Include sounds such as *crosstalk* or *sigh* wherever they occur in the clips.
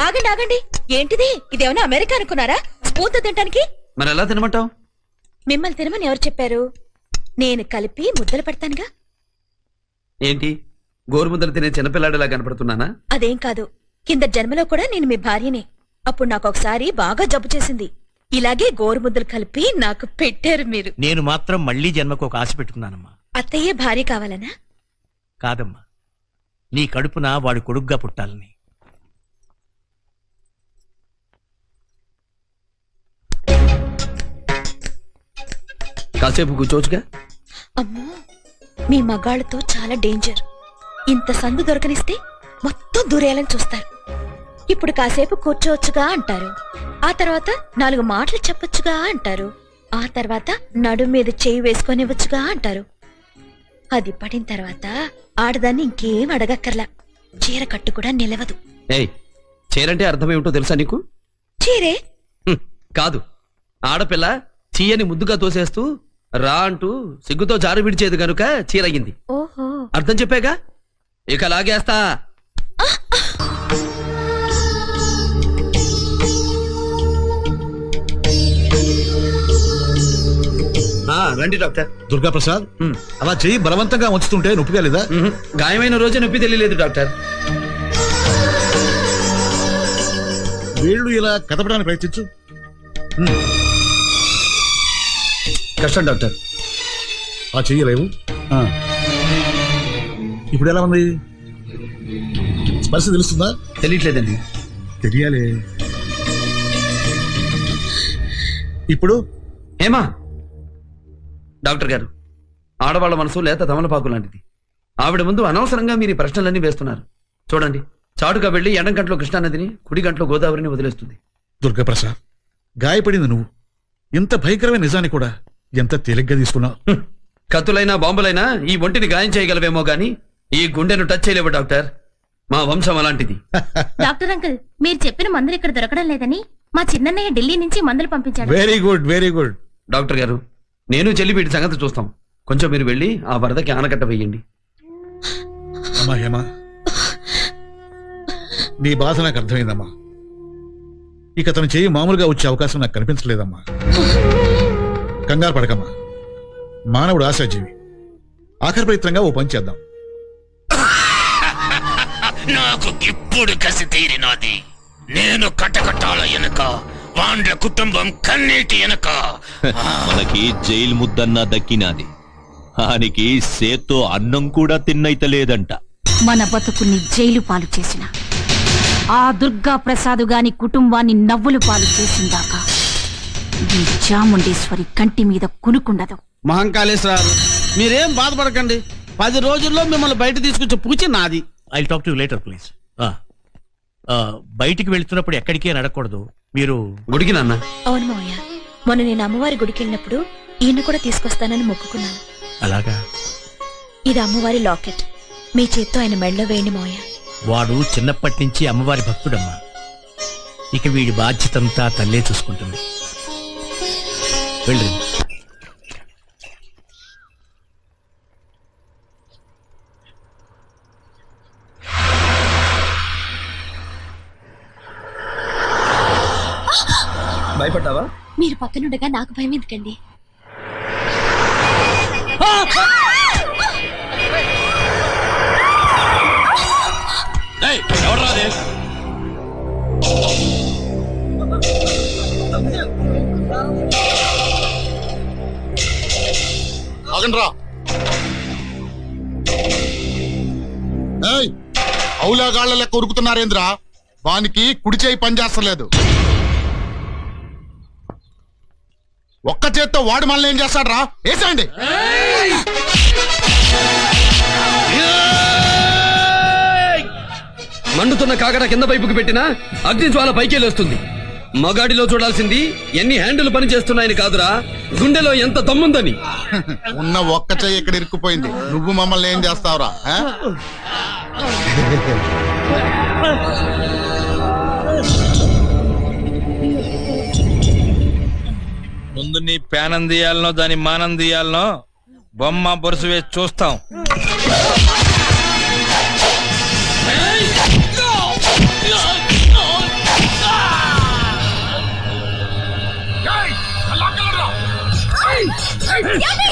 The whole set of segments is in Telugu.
ఆగండి ఆగండి. ఏంటిది? ఇదేమైనా అమెరికా అనుకున్నారా? స్పూన్తో తినడానికి మరి ఎలా తినమంటావు? మిమ్మల్ని తినమని ఎవరు చెప్పారు? నేను కలిపి ముద్దలు పెడతానుగా. ఏంటి? గోరుముద్దలు తినే చిన్నపిల్లాడిలా కనపడుతున్నానా? అదేం కాదు. కింద జన్మలో కూడా నేను మీ భార్యనే. అప్పుడు నాకు ఒకసారి బాగా జబ్బు చేసింది. ఇలాగే గోరుముద్దలు కలిపి నాకు పెట్టారు మీరు. నేను మాత్రం మళ్ళీ జన్మకు ఒక ఆశ పెట్టుకున్నానమ్మా. అత్తయ్య భార్య కావాలనా? కాదమ్మా. నీ కడుపున వాడు కొడుగ్గా పుట్టాలని. కాసేపు కూర్చోవచ్చుగా? అమ్మో మీ మగాళ్ళతో చాలా డేంజర్ ఇంత సందు దొరకనిస్తే మొత్తం దూరేయాలని చూస్తారు. ఇప్పుడు కాసేపు కూర్చోవచ్చుగా అంటారు. ఆ తర్వాత నాలుగు మాటలు చెప్పొచ్చుగా అంటారు. ఆ తర్వాత నడు మీద చేయి వేసుకొనివ్వచ్చుగా అంటారు. అది పడిన తర్వాత ఆడదాన్ని ఇంకేం అడగక్కర్లా. చీర కట్టు కూడా నిలవదు. చీరంటే అర్థం ఏమిటో తెలుసా నీకు? చీరే? కాదు. ఆడపిల్ల చీయని ముద్దుగా తోసేస్తూ రా అంటూ సిగ్గుతో జారు విడిచేది గనుక చీరయ్యింది. ఓహో. అర్థం చెప్పాగా? ఇక లాగేస్తా. ఆ, రండి డాక్టర్. దుర్గా ప్రసాద్ అలా చెయ్యి బలవంతంగా ఉంచుతుంటే నొప్పిగా లేదా? మ్మ్. గాయమైన రోజే నొప్పి తెలియలేదు డాక్టర్. వేళ్ళు ఇలా కదపడానికి ప్రయత్నించు. కష్టం డాక్టర్. ఆ చెయ్యి లేవు ఆ. ఇప్పుడు ఎలా ఉంది? స్పర్శ తెలుస్తుందా? తెలియట్లేదండి. తెలియాలి. ఇప్పుడు? ఏమా డాక్టర్ గారు ఆడవాళ్ళ మనసు లేత తమలపాకు లాంటిది. ఆవిడ ముందు అనవసరంగా మీరు ఈ ప్రశ్నలన్నీ వేస్తున్నారు. చూడండి చాటుగా వెళ్ళి ఎడం గంటలో కృష్ణానదిని కుడి గంటలో గోదావరిని వదిలేస్తుంది. దుర్గా ప్రసాద్ గాయపడింది నువ్వు. ఇంత భయంకరమైన నిజాన్ని కూడా ఎంత తేలిగ్గా తీసుకున్నావు హ్మ్. కత్తులైనా బాంబులైనా ఈ ఒంటిని గాయం చేయగలవేమో గాని ఈ గుండెను టచ్ చేయలేవు డాక్టర్. మా వంశం అలాంటిది. *laughs* డాక్టర్ అంకుల్ మీరు చెప్పిన మందులు ఇక్కడ దొరకడం లేదని మా చిన్నన్నయ్య ఢిల్లీ నుంచి మందులు పంపించాడు. Very good very good. Doctor గారు నేను చెల్లి వీటి సంగతి చూస్తాం. కొంచెం మీరు వెళ్ళి ఆ వరదకి ఆనకట్ట వేయండి. అమ్మా హేమా. నీ బాధ నాకు అర్థమైందమ్మా. ఇక అతను చెయ్యి మామూలుగా వచ్చే అవకాశం నాకు కనిపించలేదమ్మా. *laughs* కంగారు పడకమ్మా. మానవుడు ఆశాజీవి. ఆఖరి ప్రయత్నంగా ఓ పని చేద్దాం. నాకు ఇప్పుడు కసి తీరినది. నేను కటకటాల వెనుక వాండ్ల కుటుంబం కన్నీటి వెనుక మనకి జైలు ముద్దన్నా దక్కినాది. ఆనికి సేత్తో అన్నం కూడా తిన్నైతలేదంట. మన బతుకుని జైలు పాలు చేసిన. ఆ దుర్గా ప్రసాద్ గాని కుటుంబాన్ని నవ్వులు పాలు చేసిందాకా ఈ చాముండేశ్వరి కంటి మీద కునుకుండదు. మహంకాళేశ్వరారు మీరేం బాధపడకండి. పది రోజుల్లో మిమ్మల్ని బయట తీసుకొచ్చే పూచి నాది. I talk to later please బయటికి వెళ్తున్నప్పుడు ఎక్కడికి అని అడగకూడదు. మీరు గుడికి నాన్న. అవును మావయ్య. మొన్న నేను అమ్మవారి గుడికి వెళ్ళినప్పుడు ఈయన కూడా తీసుకొస్తానని మొక్కుకున్నాను. అలాగా? ఇది అమ్మవారి లాకెట్. మీ చేత్తో ఆయన మెడలో వేయండి మావయ్య. వాడు చిన్నప్పటి నుంచి అమ్మవారి భక్తుడమ్మా. ఇక వీడి బాధ్యతంతా తల్లే చూసుకుంటుంది. వెళ్ళి. భయపడ్డావా? మీరు పక్కనుండగా నాకు భయం ఎందుకండి? ఆగండ్రా. ఏయ్ అవులాగాళ్ళ లెక్క ఉరుకుతున్నారేంద్రా? వానికి కుడి చేయి పనిచేస్తలేదు ఒక్క చేత్తో వాడు మనల్ని ఏం చేస్తాడ్రా? వేసేయండి. మండుతున్న కాకర కింద వైపుకి పెట్టినా అగ్ని జ్వాల పైకి లేస్తుంది మగాడిలో చూడాల్సింది ఎన్ని హ్యాండిల్ పని చేస్తున్నాయని కాదురా. గుండెలో ఎంత దమ్ముందని. ఉన్న ఒక్క చెయ్యి ఇక్కడ ఇరుక్కుపోయింది. నువ్వు మమ్మల్ని ఏం చేస్తావురా ఆ? ముందు నీ పేనం తీయాలనో దాని మానం తీయాలనో బొమ్మ బొరుసు వేసి చూస్తాం. ఏమండి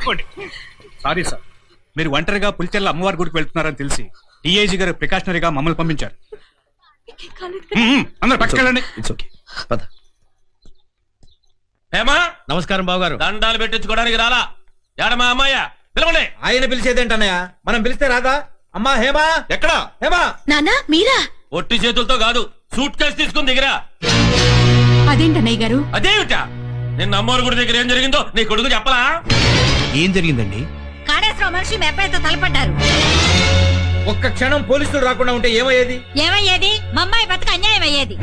పట్టుకోండి. సారీ సార్ మీరు ఒంటరిగా పులిచెల్ల అమ్మవారి గుడికి వెళ్తున్నారని తెలిసి డిఐజీ గారు ప్రికాషనరీగా మమ్మల్ని పంపించారు. మ్మ్, మ్మ్, అందరూ పట్టుకెళ్ళండి. ఇట్స్ ఓకే పద. హేమా? నమస్కారం బావగారు. దండాలు పెట్టించుకోవడానికి రాలా? ఏడమా అమ్మాయ పిలవండి. ఆయన పిలిచేదేంటన్నయ్య మనం పిలిస్తే రాదా? అమ్మా హేమా? ఎక్కడ? హేమా? నానా మీరా? ఒట్టి చేతులతో కాదు సూట్ కేసు తీసుకుని దిగిరా. అదేంటన్నయ్య గారు? అదేమిటా? నిన్న అమ్మవారి గుడి దగ్గర ఏం జరిగిందో నీ కొడుకు చెప్పలా? ఏం జరిగిందండి? కాళేశ్వరం మనిషి మీ అబ్బాయితో తలపడ్డారు. ఒక్క క్షణం పోలీసులు రాకుండా ఉంటే ఏమయ్యేది? ఏమయ్యేది? మా అమ్మాయి బతుకు అన్యాయం అయ్యేది.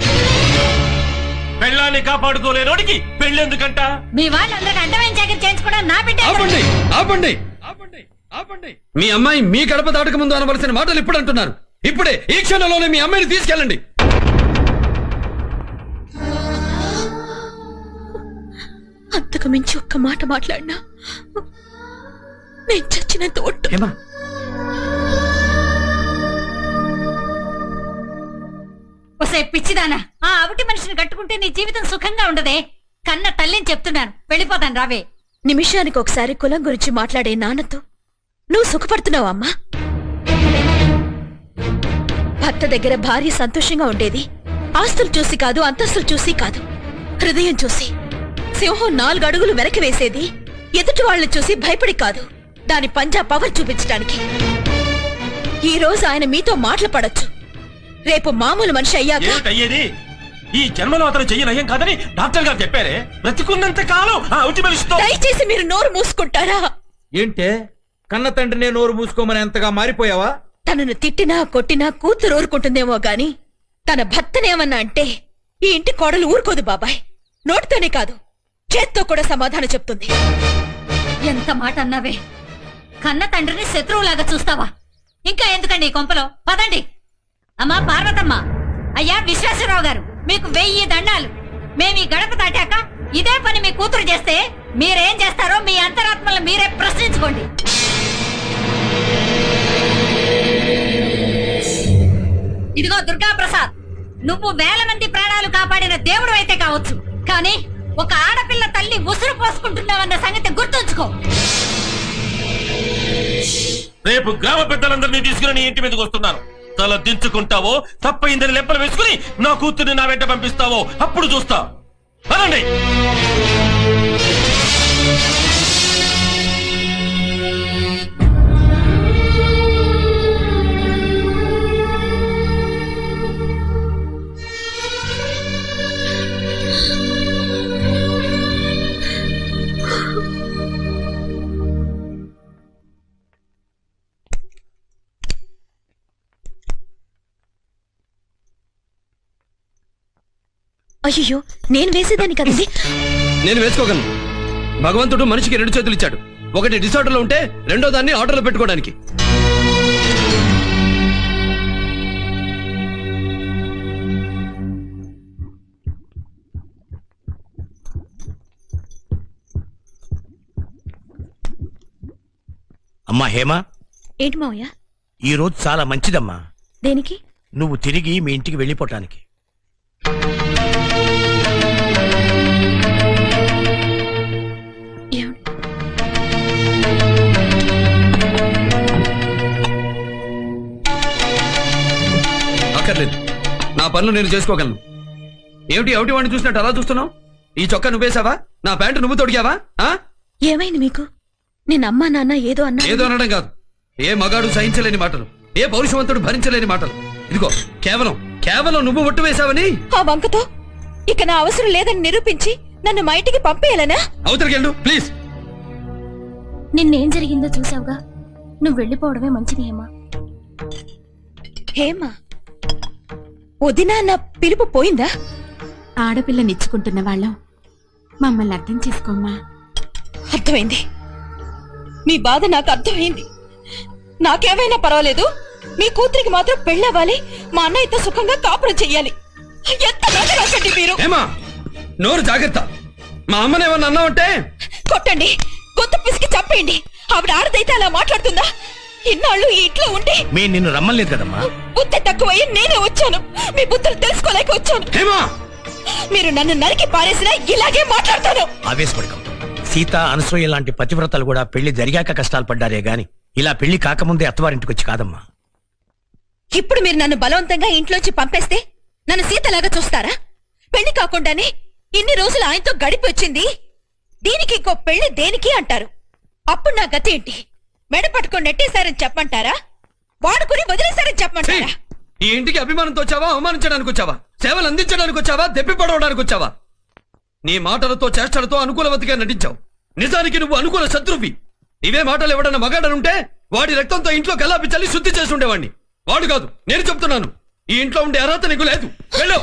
పెళ్ళాన్ని కాపాడుకోలేనోడికి పెళ్ళెందుకంట? మీ వాళ్ళందరికీ అడ్డమైన జాగ్రత్త చేయించుకోవడం నా బిడ్డ ఆపండి ఆపండి ఆపండి ఆపండి. మీ అమ్మాయి మీ గడప దాటక ముందు అనవలసిన మాటలు ఇప్పుడు అంటున్నారు. ఇప్పుడే ఈ క్షణంలోనే మీ అమ్మాయిని తీసుకెళ్ళండి. అంతకు మించి ఒక్క మాట మాట్లాడినా నేను చచ్చినంత ఒట్టు. ఏమా? ఒసే పిచ్చిదానా. ఆ అవిటి మనిషిని కట్టుకుంటే నీ జీవితం సుఖంగా ఉండదే. కన్న తల్లిని చెప్తున్నాను. వెళ్ళిపోతాను రావే. నిమిషానికి ఒకసారి కులం గురించి మాట్లాడే నాన్నతో నువ్వు సుఖపడుతున్నావు అమ్మా? భర్త దగ్గర భార్య సంతోషంగా ఉండేది. ఆస్తులు చూసి కాదు అంతస్తులు చూసి కాదు. హృదయం చూసి. సింహం నాలుగు అడుగులు వెనక్కి వేసేది. ఎదుటి వాళ్ళని చూసి భయపడి కాదు. దాని పంజా పవర్ చూపించడానికి. ఈ రోజు ఆయన మీతో మాటలు పడొచ్చు. రేపు మామూలు మనిషి అయ్యాక ఏమిటయ్యేది ఈ జన్మలో అతను చెయ్యి నయం కాదని డాక్టర్ గారు చెప్పారే. బ్రతికున్నంత కాలం ఆ ఉటి మనిషితో దయచేసి మీరు నోరు మూసుకుంటారా? ఏంటే? కన్న తండ్రినే నోరు మూసుకోమని ఎంతగా మారిపోయావా? తనను తిట్టినా కొట్టినా కూతురు ఊరుకుంటుందేమో గాని తన భర్తనేమన్నా అంటే ఈ ఇంటి కోడలు ఊరుకోదు బాబాయ్. నోటితోనే కాదు. చేత్తో కూడా సమాధానం చెప్తుంది. ఎంత మాట అన్నావే? కన్న తండ్రిని శత్రువులాగా చూస్తావా? ఇంకా ఎందుకండి ఈ కొంపలో? పదండి. అమ్మా పార్వతమ్మ. అయ్యా విశ్వేశ్వరరావు గారు మీకు వెయ్యి దండాలు. మేము ఈ గడప దాటాక ఇదే పని మీ కూతురు చేస్తే మీరేం చేస్తారో మీ అంతరాత్మలు మీరే ప్రశ్నించుకోండి. ఇదిగో దుర్గా ప్రసాద్ నువ్వు వేల మంది ప్రాణాలు కాపాడిన దేవుడు అయితే కావచ్చు. కానీ ఒక ఆడపిల్ల తల్లి ఉసురు పోసుకుంటున్నావన్న సంగతి గుర్తుంచుకో. రేపు గ్రామ పెద్దలందరినీ తీసుకుని నీ ఇంటి మీదకి వస్తున్నాను. తల దించుకుంటావో తప్పయిందని లెప్పలు వేసుకుని నా కూతుర్ని నా వెంట పంపిస్తావో అప్పుడు చూస్తా. పదండి. అయ్యో నేను వేసేదాన్ని కదండి. నేను వేసుకోగలను. భగవంతుడు మనిషికి రెండు చేతులు ఇచ్చాడు. ఒకటి డిసార్డర్లో ఉంటే రెండో దాన్ని ఆర్డర్లో పెట్టుకోవడానికి. అమ్మా హేమ. ఏంటి మావయ్య? ఈ రోజు చాలా మంచిదమ్మా. దేనికి? నువ్వు తిరిగి మీ ఇంటికి వెళ్ళిపోవటానికి. అక్కర్లేదు. నా పనులు నేను చేసుకోగలను. ఏమిటి ఏమిటి వాడిని చూసినట్టు అలా చూస్తున్నావు? ఈ చొక్కా నువ్వేసావా? నా ప్యాంటు నువ్వు తొడిగావా? ఆ? ఏమైంది మీకు? నేను అమ్మా నాన్న ఏదో అన్నా ఏదో అనడం కాదు. ఏ మగాడు సహించలేని మాటలు. ఏ పౌరుషవంతుడు భరించలేని మాటలు. ఇదిగో కేవలం కేవలం నువ్వు ఒట్టు వేశావని? ఆ వంకతో ఇక నా అవసరం లేదని నిరూపించి నన్ను మా ఇంటికి పంపేయాలనా? అవతలికి వెళ్ళు ప్లీజ్. నిన్నేం జరిగిందో చూసావుగా? నువ్వు వెళ్ళిపోవడమే మంచిది హేమా. హేమా వదినా నా పిలుపు పోయిందా? ఆడపిల్లనిచ్చుకుంటున్న వాళ్ళం. మమ్మల్ని అర్థం చేసుకోమ్మా. అర్థమైంది. మీ బాధ నాకు అర్థమైంది. నాకేమైనా పర్వాలేదు. మీ కూతురికి మాత్రం పెళ్ళవ్వాలి. మా అన్నయ్యతో సుఖంగా కాపురం చెయ్యాలి. ఎంత మీరు? ఏమా నోరు జాగ్రత్త. మా అమ్మనేమన్నా అన్నావంటే కొట్టండి. గొంతు పిసికి చంపేయండి. ఆవిడ ఆడదైతే అలా మాట్లాడుతుందా? ఇన్నాళ్ళు ఈ ఇంట్లో ఉండి మేము నిన్ను రమ్మలేదు కదమ్మా. బుద్ధి తక్కువయ్యి నేనే వచ్చాను. మీ బుద్ధులు తెలుసుకోలేక వచ్చాను. హేమా! మీరు నన్ను నరికి పారేసినా ఇలాగే మాట్లాడతాను. ఆవేశపడకం. సీత అనసూయ లాంటి పతివ్రతలు కూడా పెళ్ళి జరిగాక కష్టాలు పడ్డారే గాని ఇలా పెళ్ళి కాకముందే అత్తవారింటికి వచ్చి కాదమ్మా. ఇప్పుడు మీరు నన్ను బలవంతంగా ఇంట్లోంచి పంపేస్తే నన్ను సీతలాగా చూస్తారా? పెళ్ళి కాకుండానే ఇన్ని రోజులు ఆయనతో గడిపి వచ్చింది. దీనికి ఇంకో పెళ్ళి దేనికి అంటారు? అప్పుడు నా గతి ఏంటి? మెడ పట్టుకొని నెట్టేశారని చెప్పమంటారా? వాడుకుని వదిలేశారని చెప్పమంటారా? ఈ ఇంటికి అభిమానంతో వచ్చావా? అవమానించడానికి వచ్చావా? సేవలు అందించడానికి వచ్చావా? దెప్పి పడవడానికి వచ్చావా? నీ మాటలతో చేష్టలతో అనుకూలవతిగా నటించావు. నిజానికి నువ్వు అనుకూల శత్రువి. ఇవే మాటలు ఎవడన్నా మగాడనుంటే వాడి రక్తంతో ఇంట్లో కల్లాపి చల్లి శుద్ధి చేసి ఉండేవాడిని వాడు కాదు నేను చెప్తున్నాను. ఈ ఇంట్లో ఉండే అర్హత నీకు లేదు. వెళ్ళు.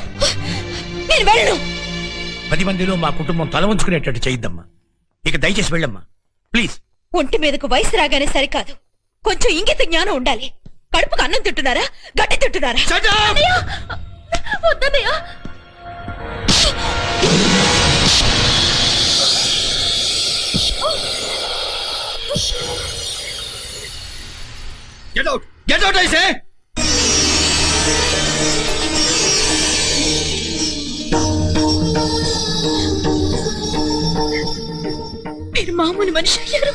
నేను వెళ్ళను. పది మందిలో మా కుటుంబం తల ఉంచుకునేటట్టు చేయొద్దమ్మా. ఇక దయచేసి వెళ్ళమ్మా. ప్లీజ్. ఒంటి మీదకు వయసు రాగానే సరికాదు. కొంచెం ఇంగిత జ్ఞానం ఉండాలి. కడుపుకు అన్నం తింటున్నారా? గడ్డి తింటున్నారా? అవుట్ గెట్ అవుట్ ఐసే మీరు మామూలు మనిషి అయ్యారు.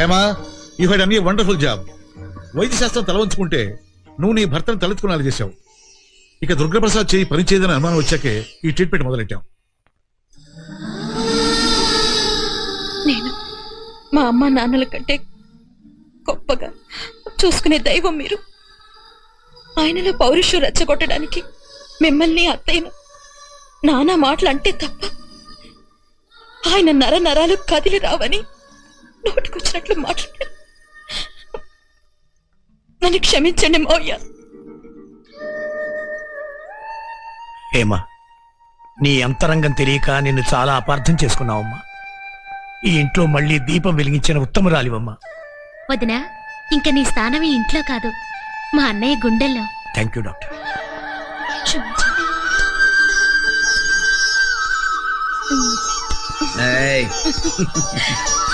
Hema you had an wonderful job. వైద్య శాస్త్రం తల వంచుకుంటే నువ్వు నీ భర్తను తలెత్తుకునేలా చేశావు. ఇక దుర్గప్రసాద్ చేయి పనిచేయదని అనుమానం వచ్చాకే ఈ ట్రీట్మెంట్ మొదలెట్టాం. నేను మా అమ్మ నాన్నల కంటే గొప్పగా చూసుకునే దైవం మీరు. ఆయనలో పౌరుషం రెచ్చగొట్టడానికి మిమ్మల్ని అత్తయ్యను నానా మాటలు అంటే తప్ప ఆయన నర నరాలు కదిలి రావని నోటికొచ్చినట్లు మాట్లాడారు నన్ను క్షమించండి మౌయ్య ఏమా నీ అంతరంగం తెలియక నిన్ను చాలా అపార్థం చేసుకున్నావమ్మా. ఈ ఇంట్లో మళ్ళీ దీపం వెలిగించిన ఉత్తమరాలివమ్మా. వదినా ఇంక నీ స్థానం ఈ ఇంట్లో కాదు. మా అన్నయ్య గుండెల్లో. Thank you doctor. క్షమించండి. Hey. *laughs*